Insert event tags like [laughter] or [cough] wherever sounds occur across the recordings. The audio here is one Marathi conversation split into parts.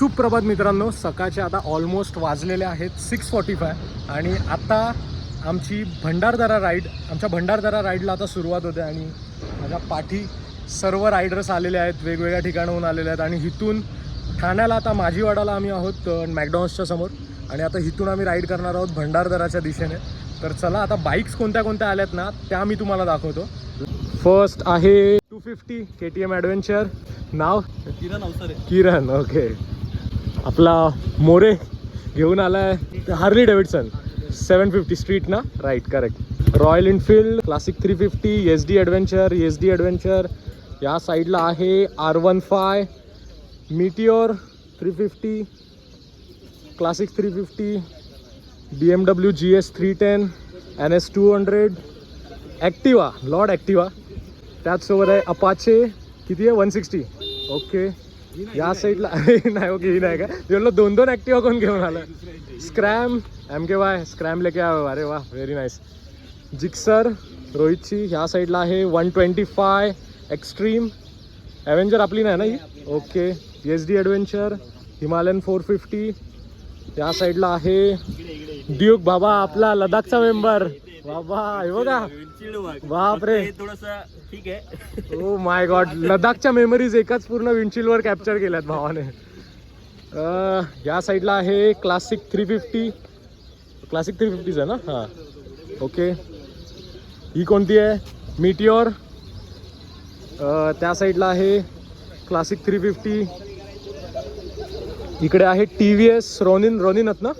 सुप्रभात मित्रांनो. सकाळचे आता ऑलमोस्ट वाजलेले आहेत सिक्स फॉर्टी फाय आणि आता आमची भंडारदरा राईड आमच्या भंडारदरा राईडला आता सुरुवात होते आणि माझ्या पाठी सर्व रायडर्स आलेले आहेत वेगवेगळ्या ठिकाणाहून आलेले आहेत. आणि इथून ठाण्याला आता माझीवाडाला आम्ही आहोत मॅकडॉनल्ड्सच्या समोर. आणि आता इथून आम्ही राईड करणार आहोत भंडारदराच्या दिशेने. तर चला आता बाईक्स कोणत्या कोणत्या आल्यात ना त्या मी तुम्हाला दाखवतो. फर्स्ट आहे two fifty K T M adventure नाव? किरण अवसरे. किरण ओके आपला मोरे घेऊन आला आहे Harley Davidson. Seven fifty street ना? Right correct Royal Enfield classic three fifty S D adventure S D adventure. या साईडला आहे R one five Meteor three fifty classic three fifty B M W G S three ten N S two hundred Activa lord Activa. त्याचसोबत आहे अपाचे किती आहे? One sixty. ओके या साईडला [laughs] नाही ओके ही नाही का? मी दोन दोन ॲक्टिवा कोण घेऊन आलं? Scram M K Y Scram लेके आयो अरे वा व्हेरी नाईस जिक्सर रोहितची ह्या साईडला आहे. One twenty five extreme Avenger आपली नाही ना ही? Okay S D adventure Himalayan four fifty या साईडला आहे. ड्यूक बाबा आपला लडाखचा मेंबर बाबा हे बघा. बापरे. थोडस ठीक आहे. ओ माय गॉड लडाखच्या मेमरीज एकाच पूर्ण विंडशीलवर कॅप्चर केल्यात भावाने. अं, या साईडला आहे classic three fifty classic three fifties आहे ना? हां. ओके ही कोणती आहे? मिटिओर त्या साईडला आहे क्लासिक थ्री फिफ्टी इकडे आहे टी व्ही एस रोनिन रोनिनत ना?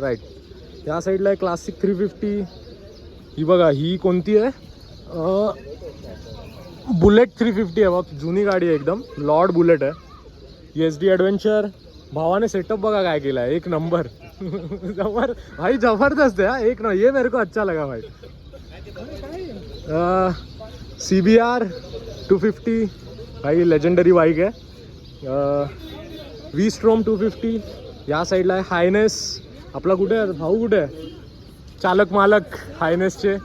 राईट या साईडला आहे क्लासिक थ्री फिफ्टी ही बघा ही कोणती आहे? बुलेट थ्री फिफ्टी आहे बघ जुनी गाडी आहे एकदम लॉर्ड बुलेट आहे. एस डी ॲडव्हेंचर भावाने सेटअप बघा काय केला आहे एक नंबर [laughs] जबर भाई जबरदस्त आहे हा. एक न ये मेरे को अच्छा लगा भाई. C B R two fifty भाई लेजेंडरी बाईक आहे. वी स्ट्रोम टू फिफ्टी या साईडला आहे हायनेस आपला कुठे आहे? भाऊ कुठे आहे? चालक मालक हायनेसचे.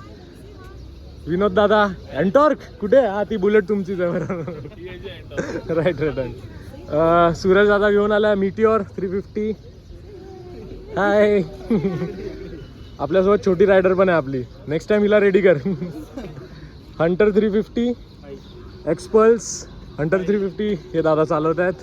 विनोद दादा अँटॉर्क कुठे? आहे? हा ती बुलेट तुमचीच जवळ. राईट राईट सूरज दादा घेऊन आला मिटिओर थ्री फिफ्टी हाय आपल्यासोबत छोटी रायडर पण आहे आपली. नेक्स्ट टाइम हिला रेडी कर. Hunter three fifty Xpulse Hunter three fifty हे दादा चालवत आहेत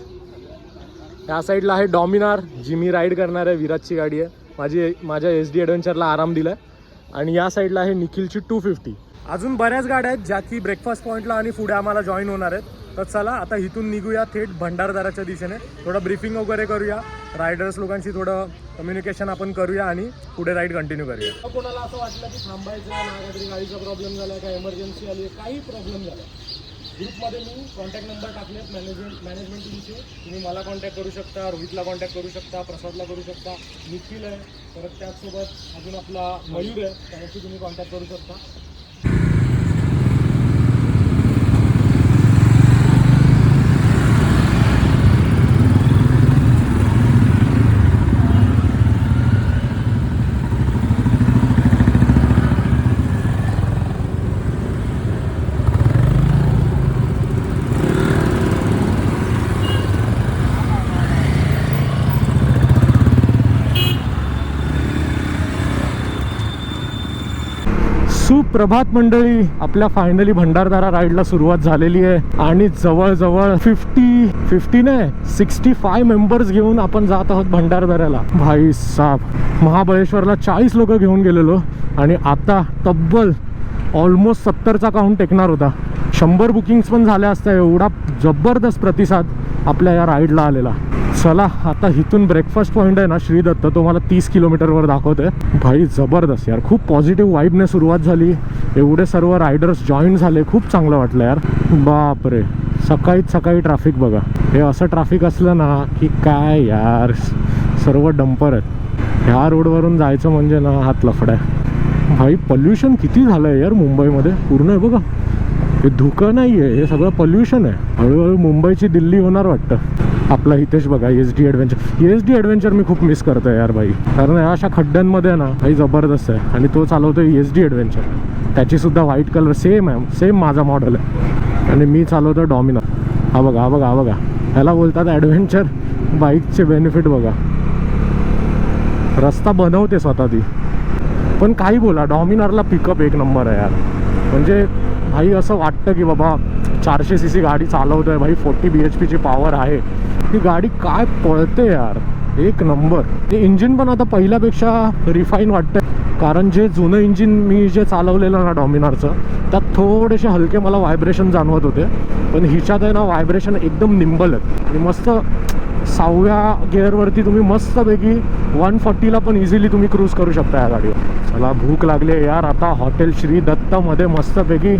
त्या साईडला आहे डॉमिनार जी मी राईड करणार आहे विराजची गाडी आहे. माझी माझ्या एस डी ॲडव्हेंचरला आराम दिला आहे आणि या साईडला आहे निखिलची टू फिफ्टी अजून बऱ्याच गाड्या आहेत ज्या की ब्रेकफास्ट पॉईंटला आणि पुढे आम्हाला जॉईन होणार आहेत. तर चला आता इथून निघूया थेट भंडारदाराच्या दिशेने. थोडं ब्रीफिंग वगैरे करूया. रायडर्स लोकांशी थोडं कम्युनिकेशन आपण करूया आणि पुढे राईड कंटिन्यू करूया. कोणाला असं वाटलं की थांबायचं गाडीचा प्रॉब्लेम झाला काय इमर्जन्सी आली काही प्रॉब्लेम झाला ग्रुपमध्ये मी कॉन्टॅक्ट नंबर टाकलेत मॅनेजमेंट मॅनेजमेंट टीमचे तुम्ही मला कॉन्टॅक्ट करू शकता रोहितला कॉन्टॅक्ट करू शकता प्रसादला करू शकता निखिल आहे. परत त्याचसोबत अजून आपला मयूर आहे त्याच्याशी तुम्ही कॉन्टॅक्ट करू शकता. प्रभात मंडळी आपल्या फायनली भंडारदारा राईडला सुरुवात झालेली आहे. आणि जवळजवळ फिफ्टी फिफ्टी नाही सिक्स्टी फाय मेंबर्स घेऊन आपण जात आहोत भंडारदाऱ्याला. भाई साब महाबळेश्वरला चाळीस लोक घेऊन गेलेलो. आणि आता तब्बल ऑलमोस्ट सत्तरचा काउंट टेकणार होता. शंभर बुकिंग्स पण झाल्या असत्या. एवढा जबरदस्त प्रतिसाद आपल्या या राईडला आलेला. चला आता इथून ब्रेकफास्ट पॉईंट आहे ना श्रीदत्त तो मला तीस किलोमीटरवर दाखवतोय. भाई जबरदस्त यार खूप पॉझिटिव्ह वाईबने सुरुवात झाली. एवढे सर्व रायडर्स जॉईन झाले खूप चांगलं वाटलं यार. बापरे सकाळीच सकाळी ट्रॅफिक बघा. हे असं ट्रॅफिक असलं ना की काय यार सर्व डंपर आहेत. ह्या रोडवरून जायचं म्हणजे ना हात लफडा आहे. भाई पॉल्युशन किती झालं आहे यार मुंबईमध्ये? पूर्ण आहे बघा. हे धुकं नाही आहे हे सगळं पॉल्युशन आहे. हळूहळू मुंबईची दिल्ली होणार वाटतं. आपला हितेश बघा S D adventure S D adventure मी खूप मिस करतो यार भाई कारण या अशा खड्ड्यांमध्ये ना भाई जबरदस्त आहे. आणि तो चालवतो एस डी ॲडव्हेंचर त्याचीसुद्धा व्हाईट कलर सेम आहे सेम माझा मॉडेल आहे. आणि मी चालवतो डॉमिनर हा बघा हा बघा हा बघा. ह्याला बोलतात ॲडव्हेंचर बाईकचे बेनिफिट बघा. रस्ता बनवते स्वतः ती. पण काही बोला डॉमिनरला पिकअप एक नंबर आहे यार. म्हणजे भाई असं वाटतं की बाबा चारशे सी सी गाडी चालवतोय भाई फोर्टी बी एच पीची पॉवर आहे. ती गाडी काय पळते यार? एक नंबर. ते इंजिन पण आता पहिल्यापेक्षा रिफाईन वाटतं कारण जे जुनं इंजिन मी जे चालवलेलं ना डॉमिनारचं त्यात थोडेसे हलके मला व्हायब्रेशन जाणवत होते. पण हिच्यात आहे ना व्हायब्रेशन एकदम निंबल आहेत आणि मस्त सहाव्या गिअरवरती तुम्ही मस्तपैकी वन फॉर्टीला पण इझिली तुम्ही क्रूज करू शकता या गाडीवर. चला भूक लागली आहे यार. आता हॉटेल श्री दत्तमध्ये मस्तपैकी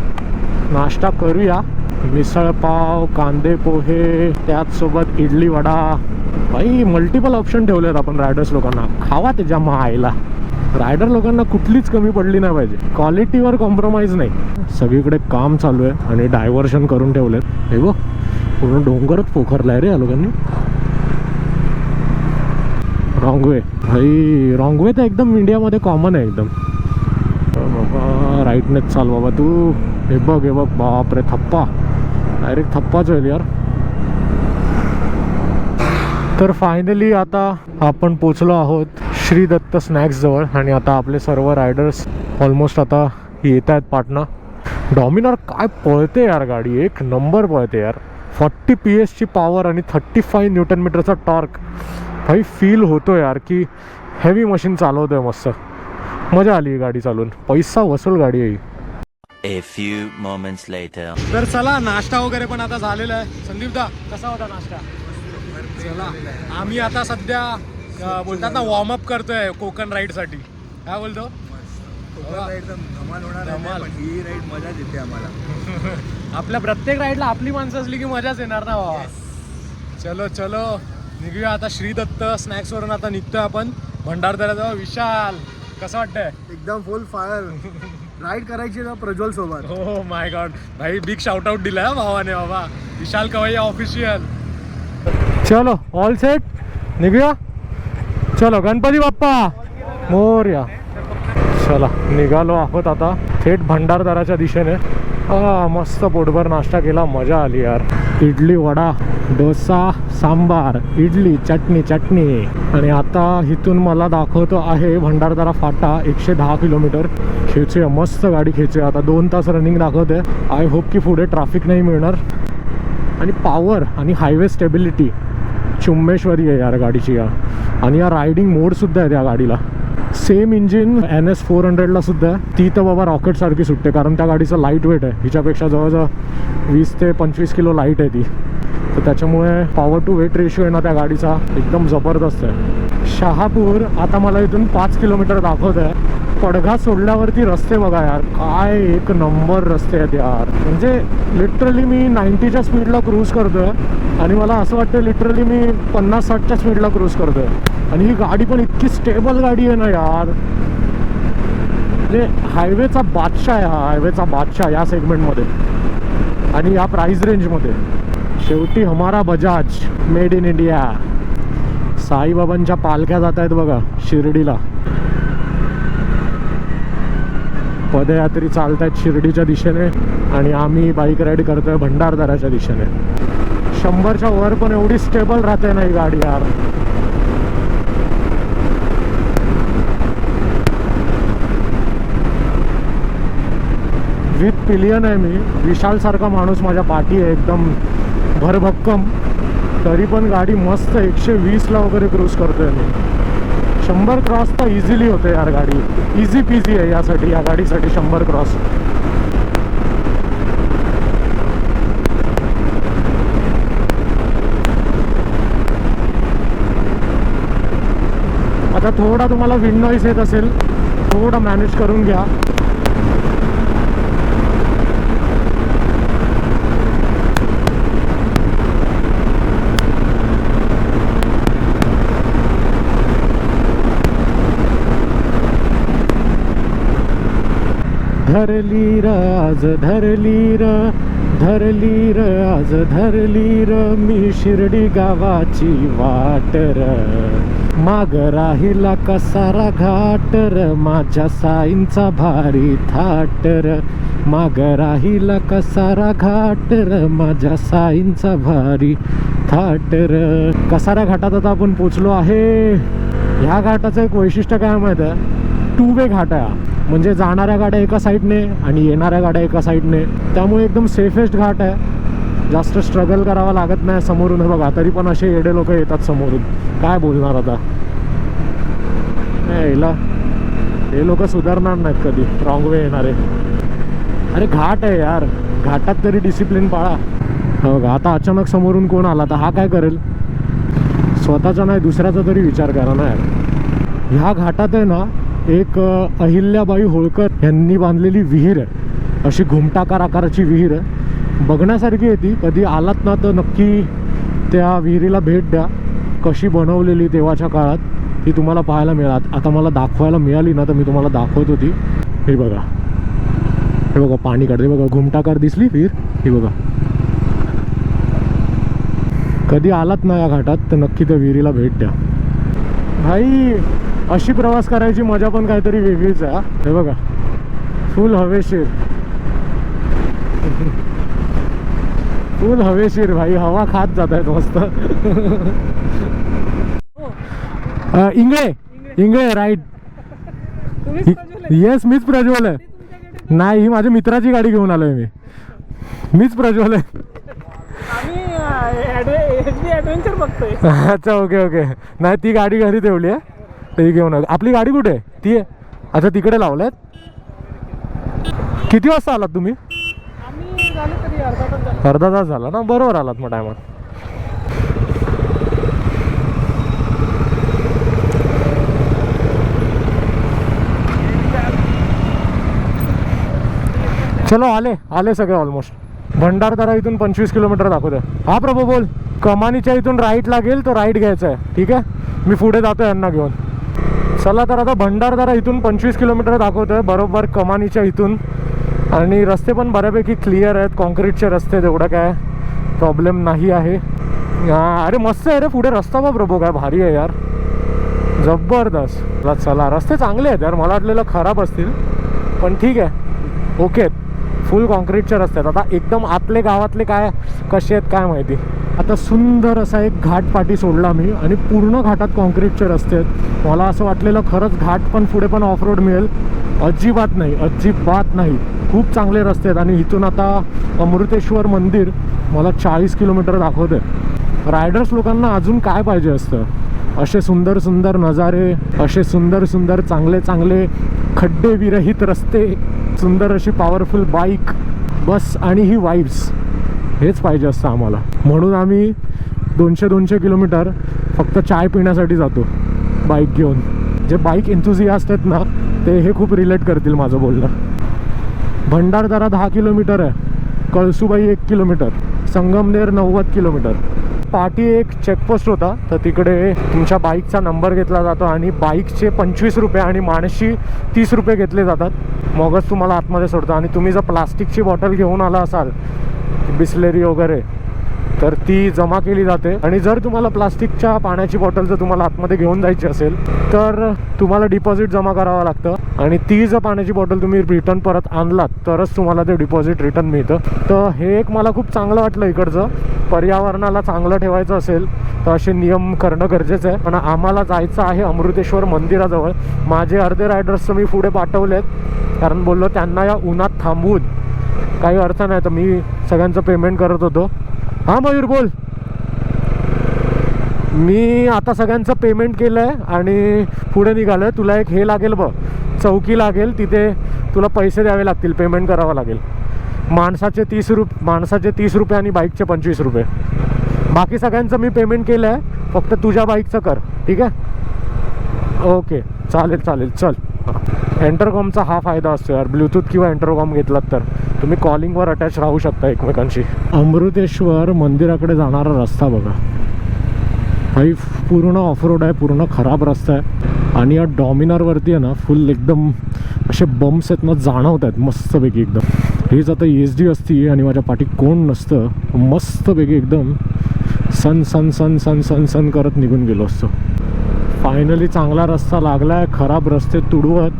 नाश्ता करूया. मिसळ पाव कांदे पोहे त्याचसोबत इडली वडा. भाई मल्टिपल ऑप्शन ठेवले आहेत आपण रायडर्स लोकांना. खावा त्याच्या आईला रायडर लोकांना कुठलीच कमी पडली नाही पाहिजे. क्वालिटीवर कॉम्प्रोमाइज नाही. सगळीकडे काम चालू आहे आणि डायव्हर्शन करून ठेवलेत. हे बघ पूर्ण डोंगरच पोखरलाय रे या लोकांनी. रॉंग वे भाई रॉंग वे तर एकदम इंडियामध्ये कॉमन आहे एकदम. बाबा राईटनेच चाल बाबा तू. हे बघ हे बघ. बाप रे थप्पा डायरेक्ट थप्पाच होईल यार. तर फायनली आता आपण पोचलो आहोत श्री दत्त स्नॅक्स जवळ आणि आता आपले सर्व रायडर्स ऑलमोस्ट आता येत आहेत पाटणा. डॉमिनर काय पळते यार गाडी? एक नंबर पळते यार. फॉर्टी पी एसची पॉवर आणि थर्टी फाईव्ह न्यूटन मीटरचा टॉर्क भाई फील होतो यार की हेवी मशीन चालवतोय मस्त. मजा आली ही गाडी चालवून पैसा वसूल गाडी आहे. A few moments later. तर चला नाश्ता वगैरे पण आता झालेला आहे. संदीप दा कसा होता नाश्ता? चला आम्ही आता सध्या अं, बोलतात ना वॉर्मअप करतोय कोकण राईडसाठी. काय बोलतो? एकदम धमाल होणार आहे धमाल. पण ही राईड मजा देते आम्हाला. [laughs] आपल्या प्रत्येक राईडला आपली माणसं असली की मजाच येणार ना बाबा? चलो चलो. निघूया आता श्री दत्त स्नॅक्स वरून आता निघतोय आपण. भंडारदरा विशाल! कसं वाटतंय? एकदम फुल फायर राईड करायची ना प्रज्वल सोबत. हो माय गॉड भाई बिग शाउट आउट दिलाय हा भावाने बाबा. विशाल कवैया ऑफिशियल चलो ऑल सेट निघूया? चलो गणपती बाप्पा. मोर्या. चला निघालो आहोत आता. थेट भंडारदाराच्या दिशेने. हा मस्त पोटभर नाश्ता केला मजा आली यार. इडली वडा डोसा सांबार इडली चटणी चटणी. आणि आता इथून मला दाखवतो आहे भंडारदारा फाटा एकशे दहा किलोमीटर. खेचूया मस्त गाडी खेचूया. आता दोन तास रनिंग दाखवते आय होप की पुढे ट्रॅफिक नाही मिळणार. आणि पॉवर आणि हायवे स्टेबिलिटी चुम्मेश्वरी आहे यार गाडीची या आणि या रायडिंग मोडसुद्धा आहे त्या गाडीला. Same engine N S four हंड्रेडला सुद्धा. ती तर बाबा रॉकेट सारखी सुटते कारण त्या गाडीचं लाइट वेट आहे. हिच्यापेक्षा जवळजवळ वीस ते पंचवीस किलो लाइट आहे ती. तर त्याच्यामुळे पॉवर टू वेट रेशिओ आहे ना त्या गाडीचा. एकदम जबरदस्त आहे. शहापूर आता मला इथून पाच किलोमीटर दाखवत आहे पडघा सोडल्यावरती रस्ते बघा यार. काय एक नंबर रस्ते आहेत यार. म्हणजे लिटरली मी नाईन्टीच्या स्पीडला क्रूज करतोय आणि मला असं वाटतं लिटरली मी पन्नास साठच्या स्पीडला क्रूज करतोय. आणि ही गाडी पण इतकी स्टेबल गाडी आहे ना यार. म्हणजे हायवेचा बादशाह आहे हा हायवेचा बादशाह या सेगमेंटमध्ये आणि या प्राईस रेंजमध्ये शेवटी हमारा बजाज मेड इन इंडिया साईबाबांच्या पालख्या जात आहेत बघा शिर्डीला. पदयात्री चालत आहेत शिर्डीच्या दिशेने आणि आम्ही बाईक राईड करतोय भंडारदाराच्या दिशेने. शंभरच्या वर पण एवढी स्टेबल राहते ना ही गाडी यार. विथ पिलियन आहे मी. विशालसारखा माणूस माझ्या पाठी आहे एकदम भरभक्कम. तरी पण गाडी मस्त एकशे वीसला वगैरे क्रूज करतोय मी. शंभर क्रॉस तर इझिली होते यार गाडी. इझी पिझी आहे यासाठी या गाडीसाठी शंभर क्रॉस. आता थोडा तुम्हाला विंड नॉईस येत असेल थोडं मॅनेज करून घ्या. धरली र आज धरली र धरली र आज धरली र. मी शिर्डी गावाची वाट र. माग राहिला कसारा घाट र माझ्या साईंचा भारी थाट र. माग राहिला कसारा घाट र माझ्या साईंचा भारी थाट र. कसारा घाटात आता आपण पोचलो आहे. ह्या घाटाचं एक वैशिष्ट्य काय माहिती आहे? टू वे घाट आहे म्हणजे जाणाऱ्या गाड्या एका साईडने आणि येणाऱ्या गाड्या एका साईडने. त्यामुळे एकदम सेफेस्ट घाट आहे. जास्त स्ट्रगल करावा लागत नाही समोरून. हे बघा तरी पण असे येडे लोक येतात समोरून. काय बोलणार आता? नाही, याला हे लोक सुधारणार नाहीत कधी. रॉंग वे येणारे. अरे घाट आहे यार. घाटात तरी डिसिप्लिन पाळा. हो का आता अचानक समोरून कोण आला तर हा काय करेल? स्वतःचा नाही दुसऱ्याचा तरी विचार करा ना यार. ह्या घाटात आहे ना एक अहिल्याबाई होळकर यांनी बांधलेली विहीर आहे. अशी घुमटाकार आकाराची विहीर आहे. बघण्यासारखी आहे ती. कधी आलात ना तर नक्की त्या विहिरीला भेट द्या. कशी बनवलेली तेव्हाच्या काळात ती तुम्हाला पाहायला मिळात आता मला दाखवायला मिळाली ना तर मी तुम्हाला दाखवत होती. हे बघा. हे बघा पाणी काढते. बघा घुमटाकार दिसली विहीर. ही बघा. कधी आलात ना या घाटात तर नक्की त्या विहिरीला भेट द्या. भाई अशी प्रवास करायची मजा पण काहीतरी वेगळीच आहे हा. बघा. फुल हवेशीर. फुल हवेशीर भाई. हवा खात जात आहेत मस्त इंगळे. इंगळे. राईट येस मीच प्रज्वल आहे. नाही. ही माझ्या मित्राची गाडी घेऊन आलोय मी. मीच प्रज्वल आहे. [laughs] अच्छा ओके ओके नाही ती गाडी घरी ठेवली आहे. ते घेऊन आपली गाडी कुठे आहे? ती आहे. अच्छा तिकडे लावल्यात. किती वाजता आलात तुम्ही? अर्धा तास झाला ना? बरोबर आलात मग टायमात. चलो आले. आले सगळे ऑलमोस्ट भंडारदरा इथून पंचवीस किलोमीटर दाखवतोय हा प्रभू बोल. कमानीच्या इथून राईट लागेल तो राईट घ्यायचा आहे. ठीक आहे? मी पुढे जातो यांना घेऊन. चला तर आता भंडारदारा इथून पंचवीस किलोमीटर दाखवतोय बरोबर कमानीच्या इथून. आणि रस्ते पण बऱ्यापैकी क्लिअर आहेत कॉन्क्रीटचे रस्ते तेवढं काय प्रॉब्लेम नाही आहे. अरे मस्त आहे रे पुढे रस्ता बघ प्रभू काय भारी आहे यार. जबरदस्त. चला चला. रस्ते चांगले आहेत यार मला वाटलेलं खराब असतील. पण ठीक आहे. ओके. फुल कॉन्क्रीटचे रस्ते आहेत. आता एकदम आपले गावातले काय कसे आहेत काय माहिती. आता सुंदर असा एक घाट पाठी सोडला मी आणि पूर्ण घाटात कॉन्क्रीटचे रस्ते आहेत. मला असं वाटलेलं खरंच घाट पण पुढे पण ऑफ रोड मिळेल. अजिबात नाही अजिबात नाही. खूप चांगले रस्ते आहेत आणि इथून आता अमृतेश्वर मंदिर मला चाळीस किलोमीटर दाखवते रायडर्स लोकांना अजून काय पाहिजे असतं? असे सुंदर सुंदर नजारे असे सुंदर सुंदर चांगले चांगले खड्डे विरहित रस्ते सुंदर अशी पॉवरफुल बाईक बस आणि ही वाईब्स हेच पाहिजे असतं आम्हाला. म्हणून आम्ही दोनशे दोनशे किलोमीटर फक्त चाय पिण्यासाठी जातो. बाईक घेऊन. जे बाईक एन्थुझियास्ट आहेत ना ते हे खूप रिलेट करतील माझं बोलणं. भंडारदरा दहा किलोमीटर आहे. कळसुबाई एक किलोमीटर. संगमनेर नव्वद किलोमीटर. पाठी एक चेकपोस्ट होता तर तिकडे तुमच्या बाईकचा नंबर घेतला जातो आणि बाईकचे पंचवीस रुपये आणि माणशी तीस रुपये घेतले जातात. मगच तुम्हाला आतमध्ये सोडतं. आणि तुम्ही जर प्लास्टिकची बॉटल घेऊन आला असाल बिस्लेरी वगैरे तर ती जमा केली जाते. आणि जर तुम्हाला प्लास्टिकच्या पाण्याची बॉटल जर तुम्हाला आतमध्ये घेऊन जायची असेल तर तुम्हाला डिपॉझिट जमा करावं लागतं. आणि ती जर पाण्याची बॉटल तुम्ही रिटर्न परत आणलात तरच तुम्हाला ते डिपॉझिट रिटर्न मिळतं. तर हे एक मला खूप चांगलं वाटलं इकडचं. पर्यावरणाला चांगलं ठेवायचं असेल तर असे नियम करणं गरजेचं आहे. पण आम्हाला जायचं आहे अमृतेश्वर मंदिराजवळ. माझे अर्धे रायडर्स मी पुढे पाठवलेत. कारण बोललो त्यांना या उन्हात थांबवून काही अर्थ नाही. तर मी सगळ्यांचं पेमेंट करत होतो. हां मयूर बोल. मी आता सगळ्यांचं पेमेंट केलं आहे आणि पुढे निघालं आहे तुला एक हे लागेल बघ. चौकी लागेल. तिथे तुला पैसे द्यावे लागतील. पेमेंट करावं लागेल. माणसाचे तीस रुप माणसाचे तीस रुपये आणि बाईकचे पंचवीस रुपये. बाकी सगळ्यांचं मी पेमेंट केलं आहे फक्त तुझ्या बाईकचं कर. ठीक आहे? ओके चालेल चालेल. चल. एंटरकॉमचा हा फायदा असतो यार. ब्लूटूथ किंवा एंटरकॉम घेतलात तर. तुम्ही कॉलिंगवर अटॅच राहू शकता एकमेकांशी. अमृतेश्वर मंदिराकडे जाणारा रस्ता बघा. काही पूर्ण ऑफ रोड आहे पूर्ण खराब रस्ता आहे. आणि या डॉमिनारवरती आहे ना फुल एकदम असे बम्प्स आहेत ना जाणवत आहेत मस्तपैकी एकदम. हेच आता एस डी असती आणि माझ्या पाठी कोण नसतं मस्तपैकी एकदम सन सन सन सन सन सन करत निघून गेलो असतो. फायनली चांगला रस्ता लागला आहे खराब रस्ते तुडवत.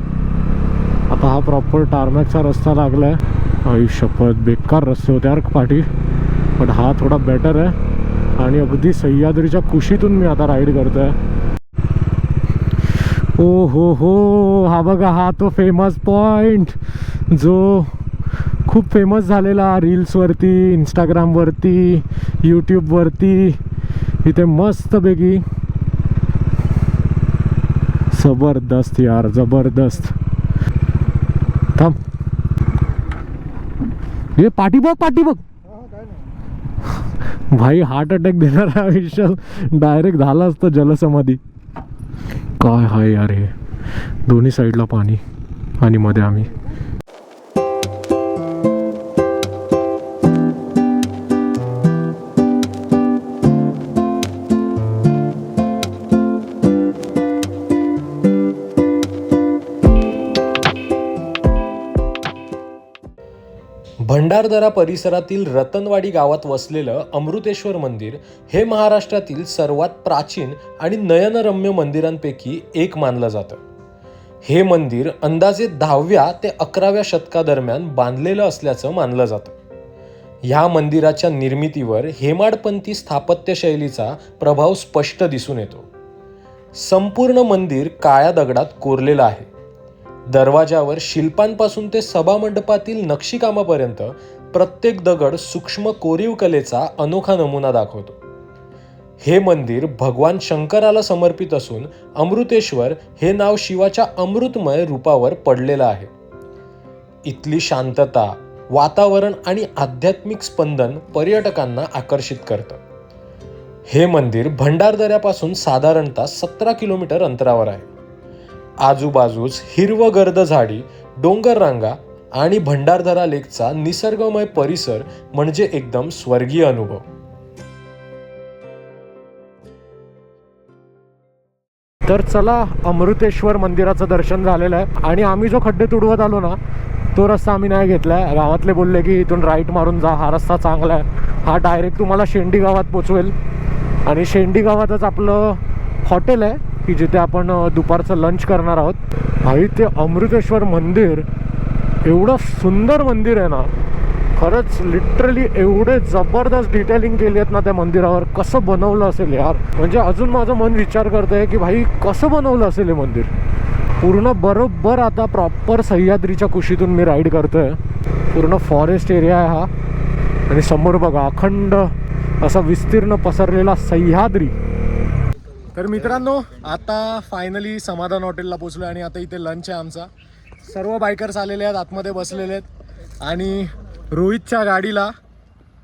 आता हा प्रॉपर टार्मॅकचा रस्ता लागला आहे आई शपथ बेकार रस्ते होते यार पाठी पण हा थोडा बेटर आहे. आणि अगदी सह्याद्रीच्या कुशीतून मी आता राईड करतोय. ओ हो हो हा बघा हा तो फेमस पॉइंट जो खूप फेमस झालेला रील्सवरती इंस्टाग्रामवरती यूट्यूबवरती इथे मस्तपैकी जबरदस्त यार जबरदस्त. हे पाठी बघ पाठी बघ. भाई हार्ट अटॅक देणार आयुष्यात डायरेक्ट झाला असतं जलसमाधी. काय हाय यार हे. दोन्ही साईडला पाणी आणि मध्ये आम्ही. भंडारदरा परिसरातील रतनवाडी गावात वसलेलं अमृतेश्वर मंदिर हे महाराष्ट्रातील सर्वात प्राचीन आणि नयनरम्य मंदिरांपैकी एक मानलं जातं. हे मंदिर अंदाजे दहाव्या ते अकराव्या शतकादरम्यान बांधलेलं असल्याचं मानलं जातं. ह्या मंदिराच्या निर्मितीवर हेमाडपंथी स्थापत्यशैलीचा प्रभाव स्पष्ट दिसून येतो. संपूर्ण मंदिर काळ्या दगडात कोरलेलं आहे. दरवाजावर शिल्पांपासून ते सभामंडपातील नक्षीकामापर्यंत प्रत्येक दगड सूक्ष्म कोरीव कलेचा अनोखा नमुना दाखवतो. हे मंदिर भगवान शंकराला समर्पित असून अमृतेश्वर हे नाव शिवाच्या अमृतमय रूपावर पडलेलं आहे. इथली शांतता वातावरण आणि आध्यात्मिक स्पंदन पर्यटकांना आकर्षित करतं. हे मंदिर भंडारदऱ्यापासून साधारणतः सतरा किलोमीटर अंतरावर आहे. आजूबाजूस हिरवगर्द झाडी डोंगर रांगा आणि भंडारदरा लेकचा निसर्गमय परिसर म्हणजे एकदम स्वर्गीय अनुभव. तर चला अमृतेश्वर मंदिराचं दर्शन झालेलं आहे. आणि आम्ही जो खड्डे तुडवत आलो ना तो रस्ता आम्ही नाही घेतलाय. गावातले बोलले की इथून राईट मारून जा हा रस्ता चांगला आहे. हा डायरेक्ट तुम्हाला शेंडी गावात पोचवेल. आणि शेंडी गावातच आपलं हॉटेल आहे. की जिथे आपण दुपारचं लंच करणार आहोत. आई ते अमृतेश्वर मंदिर एवढं सुंदर मंदिर आहे ना. खरंच लिटरली एवढे जबरदस्त डिटेलिंग केली आहेत ना त्या मंदिरावर. कसं बनवलं असेल यार. म्हणजे अजून माझं मन विचार करतंय की भाई कसं बनवलं असेल हे मंदिर? पूर्ण बरोबर आता प्रॉपर सह्याद्रीच्या कुशीतून मी राईड करतोय. पूर्ण फॉरेस्ट एरिया आहे हा. आणि समोर बघा अखंड असा विस्तीर्ण पसरलेला सह्याद्री. तर मित्रांनो आता फायनली समाधान हॉटेलला पोचलो आणि आता इथे लंच आहे आमचा. सर्व बायकर्स आलेले आहेत आतमध्ये बसलेले आहेत. आणि रोहितच्या गाडीला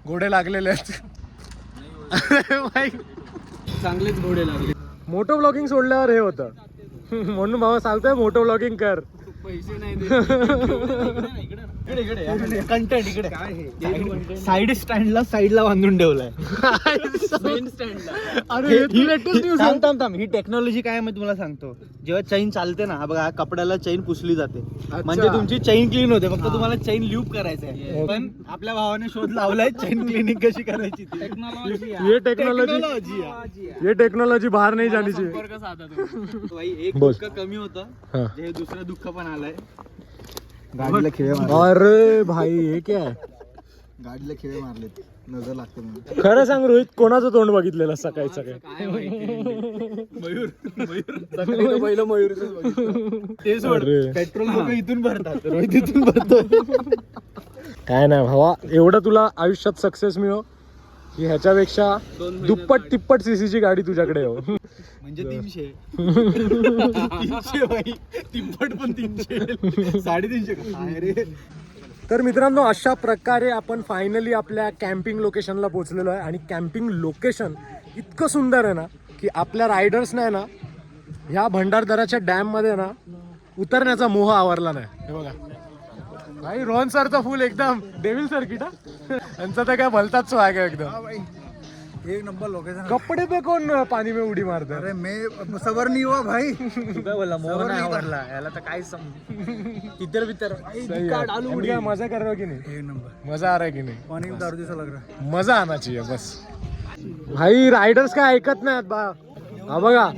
घोडे लागलेले आहेत. चांगलेच घोडे लागले. मोटो ब्लॉगिंग सोडल्यावर हे होतं. [laughs] म्हणून भावा सांगतोय मोटो ब्लॉगिंग कर. पैसे नाही कंटेंट इकडे साईड स्टँडला साईडला बांधून ठेवलाय. मेन स्टँडला अरे हे ही टेक्नॉलॉजी काय आहे मी तुम्हाला सांगतो. जेव्हा चैन चालते ना हा बघा हा कपड्याला चैन पुसली जाते. म्हणजे तुमची चैन क्लीन होते. फक्त तुम्हाला चैन लूप करायचं आहे पण आपल्या भावाने शोध लावलाय चैन क्लिनिंग कशी करायची ती. टेक्नॉलॉजी ये टेक्नॉलॉजी टेक्नॉलॉजी आहे. ये टेक्नॉलॉजी बाहेर नाही जाण्याची. एक. दुःख कमी होतं. हा. जे दुसरं दुःख पण आलंय. गाडीला खिळे अरे भाई हे काय? गाडीला खिळे मारलेत. नजर लागते म्हणून. खरं सांग रोहित कोणाचं तोंड बघितलेलं सकाळी सकाळी? काय माहिती. मयूर मयूर. पहिलं मयुरच बघितलं. ते सोड. अरे. पेट्रोल लोक इथून भरतात. रोहित इथून भरतो काय नाही भावा एवढं तुला आयुष्यात सक्सेस मिळो. की ह्याच्यापेक्षा दुप्पट तिप्पट सीसीची गाडी तुझ्याकडे हो. म्हणजे तीनशे. तीनशे बाई. तिप्पट पण तीनशे. साडेतीनशे. काय रे? तर मित्रांनो अशा प्रकारे आपण फायनली आपल्या कॅम्पिंग लोकेशनला पोहोचलेलो आहे. आणि कॅम्पिंग लोकेशन इतकं सुंदर आहे ना की आपल्या रायडर्सने ना ह्या भंडारदराच्या डॅममध्ये ना उतरण्याचा मोह आवरला नाही. हे बघा. भाई रोहन सरचा फुल एकदम. डेव्हिल सर्किट हा यांचा तर काय भलताच स्वाग आहे एकदम. एक नंबर लोकेशन कपडे पे कोण पाणी में उडी मारत अरे मैं सबर नहीं हुआ भाई. काय बोलला? मोह नाही आवडला. याला तर काय सम तितर बितर. काय मजा कर रहे हो की नहीं? एक नंबर. मजा आ रहा है की नहीं? पानी में दारू जैसा लग रहा है मजा आना चाहिए बस. भाई रायडर्स काय ऐकत नाहीत बा. हा बघा.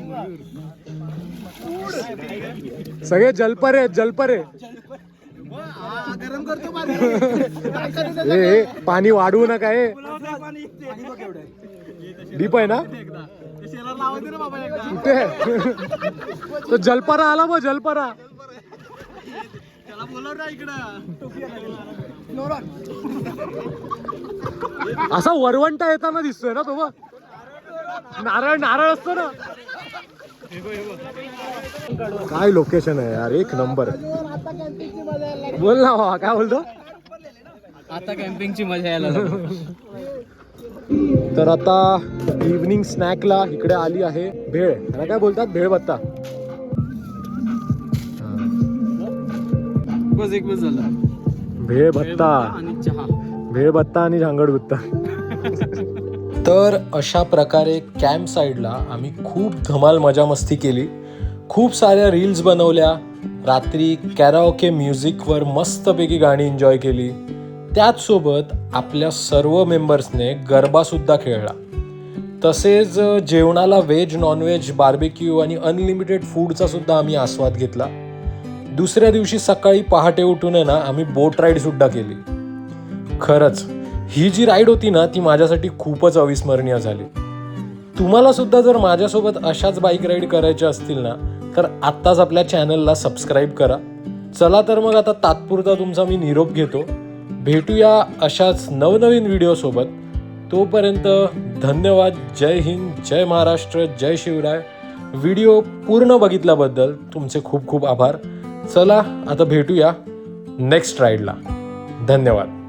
सगळे जलपरे आहेत जलपरे. गरम करतो पाणी ए पाणी वाढवू नका हे डीप आहे ना? कुठे तो जलपरा आला बघ जलपरा. असा वरवंटा येताना दिसतोय ना तो बघ. नारळ नारळ असतो ना. काय लोकेशन आहे यार? एक नंबर बोल ना भावा काय बोलतो? आता कॅम्पिंगची मजा यायला. तर आता इव्हनिंग स्नॅकला इकडे आली आहे भेळ. त्याला काय बोलतात? भेळ बत्ता बस एक बस झाला. भेळ भत्ता. आणि चहा. भेळ भत्ता आणि झांगड गुत्ता तर अशा प्रकारे कॅम्प साईडला आम्ही खूप धमाल मजामस्ती केली. खूप साऱ्या रील्स बनवल्या. रात्री कॅराओके म्युझिकवर मस्तपैकी गाणी एन्जॉय केली. त्याचसोबत आपल्या सर्व मेंबर्सने गरबासुद्धा खेळला. तसेच जेवणाला व्हेज नॉनव्हेज बार्बेक्यू आणि अनलिमिटेड फूडचा सुद्धा आम्ही आस्वाद घेतला. दुसऱ्या दिवशी सकाळी पहाटे उठून आहे ना आम्ही बोट राईडसुद्धा केली. खरंच ही जी राईड होती ना ती माझ्यासाठी खूपच अविस्मरणीय झाली. तुम्हाला सुद्धा जर माझ्यासोबत अशाच बाईक राईड करायच्या असतील ना तर आत्ताच आपल्या चॅनलला सबस्क्राईब करा. चला तर मग आता तात्पुरता तुमचा मी निरोप घेतो. भेटूया अशाच नवनवीन व्हिडिओसोबत तोपर्यंत धन्यवाद. जय हिंद जय महाराष्ट्र जय शिवराय. व्हिडिओ पूर्ण बघितल्याबद्दल तुमचे खूप खूप आभार. चला आता भेटूया नेक्स्ट राईडला धन्यवाद.